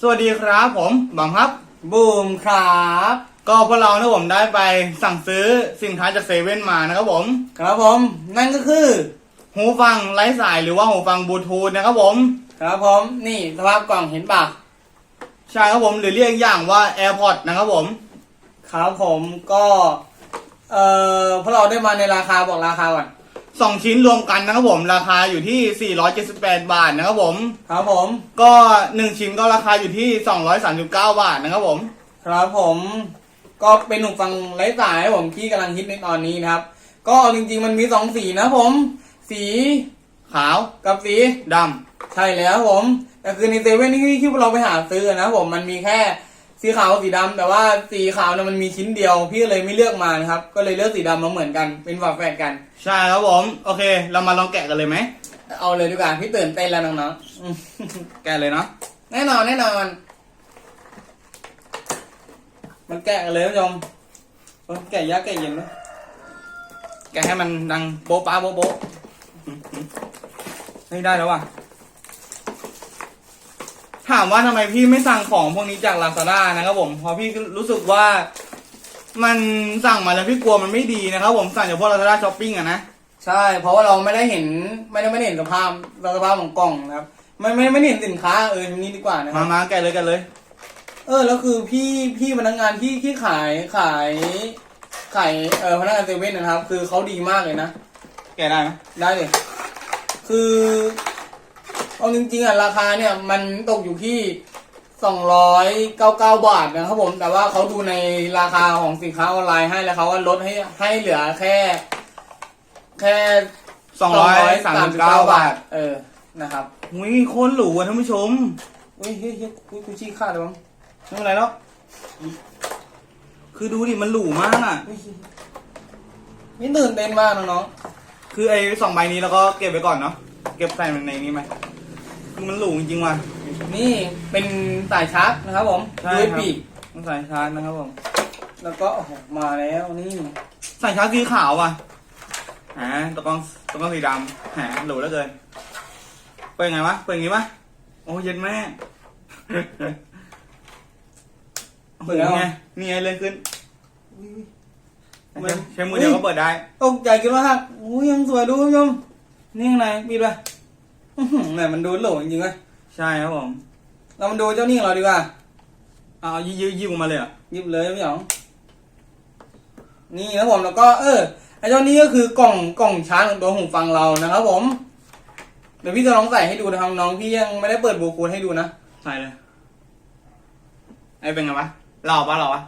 สวัสดีครับผมบังครับบูมครับ ก็พวกเรานะผมได้ไปสั่งซื้อสินค้าจากเซเว่นมานะครับผม ครับผม นั่นก็คือ หูฟังไร้สายหรือว่าหูฟังบลูทูธนะครับผม ครับผมนี่สภาพกล่องเห็นปะใช่ครับผมหรือเรียกอีกอย่างว่า AirPods นะครับผม ครับผมก็ เอ่อพวกเราได้มาในราคาบอกราคาก่อน สองชิ้นรวมกันนะครับผม ราคาอยู่ที่ 478 บาทนะครับผม ครับผม ก็หนึ่งชิ้นก็ราคาอยู่ที่ 239 บาทนะครับผม ครับผม ก็เป็นหูฟังไร้สายครับผมที่กำลังฮิตในตอนนี้นะครับ ก็จริงๆมันมีสองสีนะครับผม สีขาวกับสีดใช่แล้วครับผม แต่คือในเซเว่นที่ที่เราไปหาซื้อนะครับผมมันมีแค่ สีขาวกับสีดำแต่ว่าสีขาวเนี่ยมันมีชิ้นเดียว พี่ก็เลยไม่เลือกมานะครับ ก็เลยเลือกสีดำมาเหมือนกัน เป็นฝาแฝดกันำใช่ครับผม โอเค เรามาลองแกะกันเลยไหม เอาเลยดีกว่าพี่ตื่นเต้นแล้วน้องๆอืมแกะเลยเนาะแน่นอนแน่นอน มันแกะกันเลยท่านผู้ชมเออแกะยากแกะเย็นนะแกะให้มันดังโป๊ะป้าโป๊ะโป๊ะเฮ้ยได้แล้วว่ะ ถามว่าทำไมพี่ไม่สั่งของพวกนี้จากลาซาด้านะครับผมเพราะพี่รู้สึกว่า มันสั่งมาแล้วพี่กลัวมันไม่ดีนะครับผมสั่งจากพวกลาซาด้าช้อปปิ้งอะนะใช่ เพราะว่าเราไม่ได้เห็นไม่ได้ไม่ได้เห็นสภาพสภาพของกล่องนะครับไม่ไม่ไม่ได้เห็นสินค้าเออนี้ดีกว่านะคมารับมาแกะเลยกันเลย เออแล้วคือพี่พี่พนักงานที่ที่ขายขายขายเออพนักงานเซเว่นนะครับ คือเขาดีมากเลยนะ แกะได้ไหมได้เลยคือ เอาจริงๆอะราคาเนี่ยมันตกอยู่ที่สองร้อยเก้าเก้าบาทนะครับผม แต่ว่าเขาดูในราคาของสินค้าออนไลน์ให้แล้วเขาก็ลดให้ให้เหลือแค่ แค่สองร้อยสามสิบเก้าบาท เออ นะครับอุ้ยโคตรหรูอะท่านผู้ชมอุ้ยเฮ้ยเฮ้ยกูกูชี้ขาดเลยมั้งไม่เป็นไรแล้ว คือดูดิมันหรูมากอะอุ๊ยนี่ตื่นเต้นมากน้องคือไอ้สองใบนี้เราก็เก็บไว้ก่อนเนาะ เก็บใส่มันในนี้ไหมคือ มันหรูจริงๆว่ะๆนี่เป็นสายชาร์จนะครับผม ใช่ครับ USB มันสายชาร์จนะครับผม แล้วก็โอ้โหมาแล้วนี่สายชาร์จสีขาวว่ะฮะตะกร้องตะกร้องสีดำฮะหรูเหลือเกินเปิดไงวะเปิดอย่างงี้ปะโอ้เย็นแม่เปิดแล้วไงนี่ไงเลยขึ้นอุ๊ยใช้ใช้มือเดียวก็เปิดได้ ตกใจคิดว่าหักอุ้ยยังสวยดูคุณผู้ชมนี่ข้างในปิดไปอื้อหือ แหมมันดูโหลจริงๆเลยใช่ครับผมเรามาดูเจ้านี่ของเราดีกว่าเอาเอายืดยืดออกมาเลยเหรอะหยิบเลยพี่หยอง นี่นะครับผมแล้วก็ เออไอ้เจ้านี้ก็คือกล่องกล่องชาร์จของตัวหูฟังเรานะครับผม เดี๋ยวพี่จะลองใส่ให้ดูนะครับน้องพี่ยังไม่ได้เปิดบลูทูธให้ดูนะใส่เลยไอ้เป็นไงวะหล่อปะหล่อปะ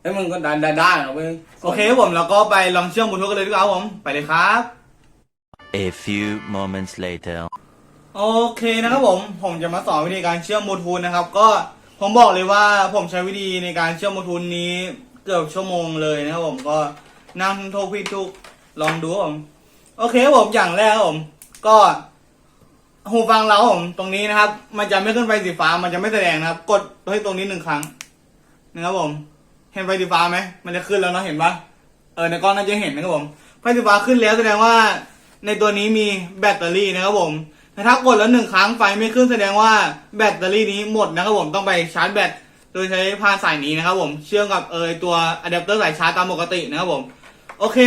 เฮ้ยมึงก็ดันดันด้านเอาไปโอเคครับผมแล้วก็ไปลองเชื่อมบลูทูธกันเลยดีกว่าครับผมไปเลยครับ A few moments later. โอเคนะครับผมผมจะมาสอนวิธีการเชื่อมบลูทูธนะครับ ก็ผมบอกเลยว่าผมใช้วิธีในการเชื่อมบลูทูธนี้เกือบชั่วโมงเลยนะครับผมก็นั่งโทรพิดทุกลองดูครับผมโอเคครับผมอย่างแรกครับผม ก็หูฟังเราครับผมตรงนี้นะครับ มันจะไม่ขึ้นไฟสีฟ้ามันจะไม่แสดงนะครับ กดให้ตรงนี้หนึ่งครั้งนะครับผม เห็นไฟสีฟ้าไหมมันจะขึ้นแล้วเนาะเห็นปะเออในกล้องน่าจะเห็นนะครับผมไฟสีฟ้าขึ้นแล้วแสดงว่า ในตัวนี้มีแบตเตอรี่นะครับผมแต่ถ้ากดแล้วหนึ่งครั้งไฟไม่ขึ้นแสดงว่าแบตเตอรี่นี้หมดนะครับผมต้องไปชาร์จแบตโดยใช้พานสายนี้นะครับผมเชื่อมกับเออตัวอะแดปเตอร์สายชาร์จตามปกตินะครับผม โอเค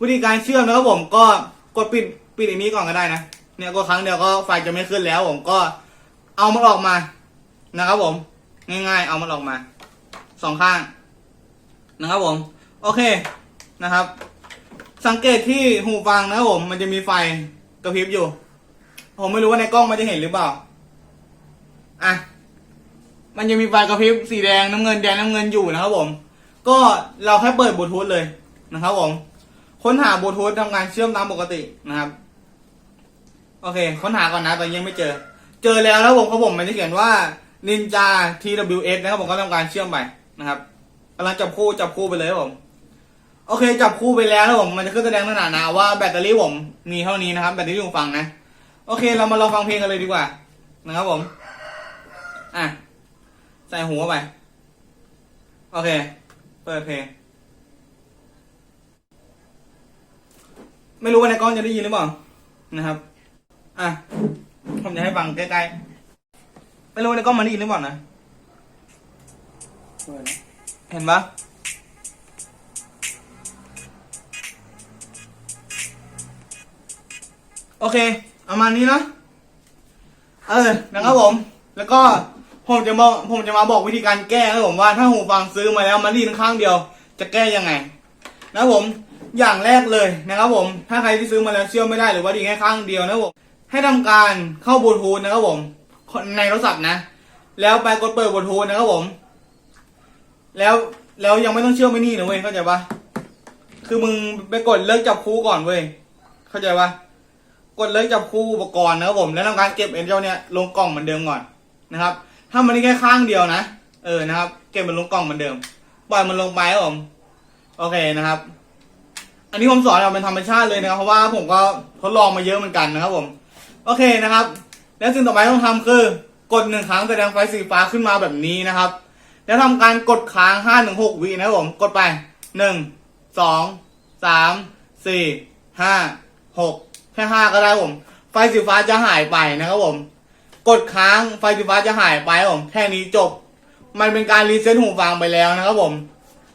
วิธีการเชื่อมนะครับผมก็กดปิดปิดอันนี้ก่อนก็ได้นะเนี่ยก็ครั้งเดียวก็ไฟจะไม่ขึ้นแล้ว ผมก็เอามันออกมานะครับผม ง่ายๆ เอามันออกมาสองข้าง นะครับผมโอเคนะครับ สังเกตที่หูฟังนะครับผมมันจะมีไฟกระพริบอยู่ ผมไม่รู้ว่าในกล้องมันจะเห็นหรือเปล่าอะมันจะมีไฟกระพริบสีแดงน้ำเงินแดงน้ำเงินอยู่นะครับผม ก็เราแค่เปิดบลูทูธเลยนะครับผมค้นหาบลูทูธทำงานเชื่อมตามปกตินะครับ โอเค ค้นหาก่อนนะตอนยังไม่เจอ เจอแล้วแล้วผมเขาผมมันจะเขียนว่า Ninja TWS นะครับผมก็ทำการเชื่อมไปนะครับำลังจับคู่จับคู่ไปเลยครับผม โอเค จับคู่ไปแล้วนะผม มันจะขึ้นแสดงขนาดนะว่าแบตเตอรี่ผมมีเท่านี้นะครับ แบตเตอรี่ผมฟังนะ โอเค เรามาลองฟังเพลงกันเลยดีกว่า นะครับผม อะ ใส่หูไป โอเค เปิดเพลง ไม่รู้ว่าในกล้องจะได้ยินหรือเปล่า นะครับ อะ ผมจะให้ฟังใกล้ๆ ไม่รู้ในกล้องมันได้ยินหรือเปล่านะเปิดนะ เห็นปะโอเคเอามานี้นะ เออ นะครับผม แล้วก็ผมจะบอกผมจะมาบอกวิธีการแก้ครับผมว่าถ้าหูฟังซื้อมาแล้วมันไดยินข้างเดียว จะแก้ยังไง นะครับผม อย่างแรกเลยนะครับผม ถ้าใครที่ซื้อมาแล้วเชื่อไม่ได้หรือว่าดีแค่ข้างเดียวนะครับผม ให้ทำการเข้าบลูทูธนะครับผม ในโทรศัพท์นะ แล้วไปกดเปิดบลูทูธนะครับผม แล้วแล้วยังไม่ต้องเชื่อไม่นี่นะเว้ยเข้าใจปะคือมึงไปกดเลิกจับคู่ก่อนเว้ยเข้าใจปะกดเลิกจับคู่อุปกรณ์นะครับผมแล้วทำการเก็บเอ็นเจ้าเนี่ยลงกล่องเหมือนเดิมก่อนนะครับ ถ้ามันได้แค่ข้างเดียวนะเออนะครับ เก็บมันลงกล่องเหมือนเดิมปล่อยมันลงไปครับผมโอเคนะครับ อันนี้ผมสอนเอาเป็นธรรมชาติเลยนะครับ เพราะว่าผมก็ทดลองมาเยอะเหมือนกันนะครับ ผม โอเคนะครับ แล้วสิ่งต่อไปต้องทำคือ กดหนึ่งครั้งแสดงไฟสีฟ้าขึ้นมาแบบนี้นะครับ แล้วทำการกดค้างห้าถึงหกวินะครับผม กดไปหนึ่งสองสามสี่ห้าหกแค่ห้าก็ได้ผม ไฟสีฟ้าจะหายไปนะครับผม กดค้างไฟสีฟ้าจะหายไปครับผม แค่นี้จบ มันเป็นการรีเซ็ตหูฟังไปแล้วนะครับผม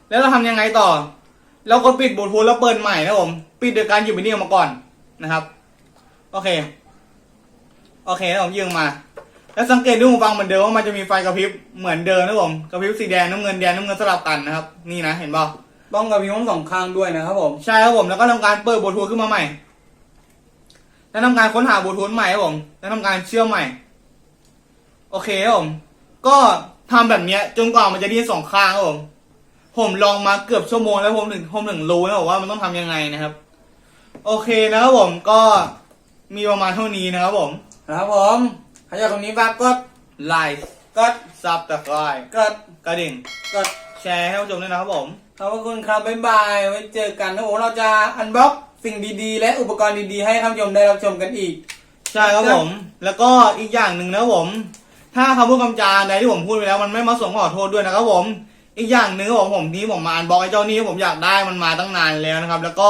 แล้วเราทำยังไงต่อ เราก็ปิดบลูทูธแล้วเปิดใหม่นะครับผม ปิดโดยการหยิบมินี่ออกมาก่อนนะครับ โอเค โอเคแล้วผมยิงมา แล้วสังเกตดูหูฟังเหมือนเดิมว่ามันจะมีไฟกระพริบเหมือนเดิมนะครับผมกระพริบสีแดงน้ำเงินแดงน้ำเงินสลับกันนะครับนี่นะเห็นเปล่าต้องกับพี่ทั้งสองข้างด้วยนะครับผมใช่ครับผมแล้วก็ทำการเปิดบลูทูธขึ้นมาใหม่ แล้วทำการค้นหาบลูทูธใหม่ครับผมแล้วทำการเชื่อมใหม่ โอเคครับผมก็ทำแบบเนี้ยจนกว่ามันจะได้ยินสองข้างครับผมผมลองมาเกือบชั่วโมงแล้วผมถึงผมถึงรู้นะว่ามันต้องทำยังไงนะครับ โอเคนะครับผมก็มีประมาณเท่านี้นะครับผมครับผม ใครอยากตรงนี้ฝากกดไลค์กดซับตะไคร้กดกระดิ่งกดแชร์ให้ผู้ชมด้วยนะครับผม ขอบคุณครับบ๊ายบายไว้เจอกันนะโอ้เราจะอันบ็อกสิ่งดีๆ และอุปกรณ์ดีๆ ให้ท่านผู้ชมได้รับชมกันอีก ใช่ครับผม แล้วก็อีกอย่างหนึ่งนะครับผม ถ้าคำพูดคำจาใดที่ผมพูดไปแล้วมันไม่มาส่งขอโทษด้วยนะครับผม อีกอย่างหนึ่งครับผมผมที่ผมมาอ่านบล็อกไอ้เจ้านี่ผมอยากได้มันมาตั้งนานแล้วนะครับ แล้วก็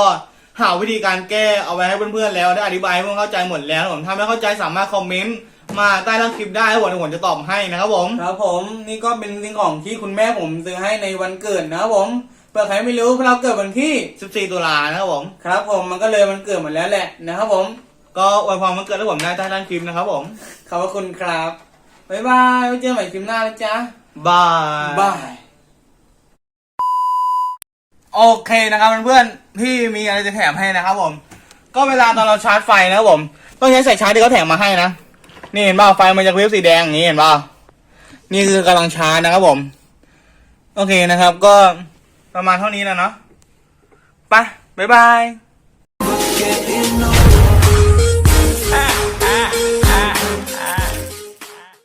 หาวิธีการแก้เอาไว้ให้เพื่อนๆแล้วได้อธิบายให้เพื่อนเข้าใจหมดแล้วนะครับผมถ้าไม่เข้าใจสามารถคอมเมนต์ มาใต้ล่างคลิปได้ครับผมเดี๋ยวผมจะตอบให้นะครับผม ครับผมนี่ก็เป็นสิ่งของที่คุณแม่ผมซื้อให้ในวันเกิดนะครับผมเผื่อใครไม่รู้เพราะเราเกิดวันที่ 14 ตุลานะครับผม ครับผมมันก็เลยวันเกิดหมดแล้วแหละนะครับผม ก็อวยพรวันเกิดให้ผมได้ใต้ล่างคลิปนะครับผมขอบพระคุณครับบ๊ายบายไว้เจอกันใหม่คลิปหน้านะจ๊ะบายบายโอเคนะครับเพื่อนๆพี่มีอะไรจะแถมให้นะครับผม ก็เวลาตอนเราชาร์จไฟนะครับผม ต้องใช้สายชาร์จที่เขาแถมมาให้นะ นี่เห็นเปล่าไฟมันจะกระพริบสีแดงอย่างนี้เห็นเปล่านี่คือกำลังชาร์จนะครับผม โอเคนะครับ ก็ประมาณเท่านี้แล้วเนาะไปบ๊ายบาย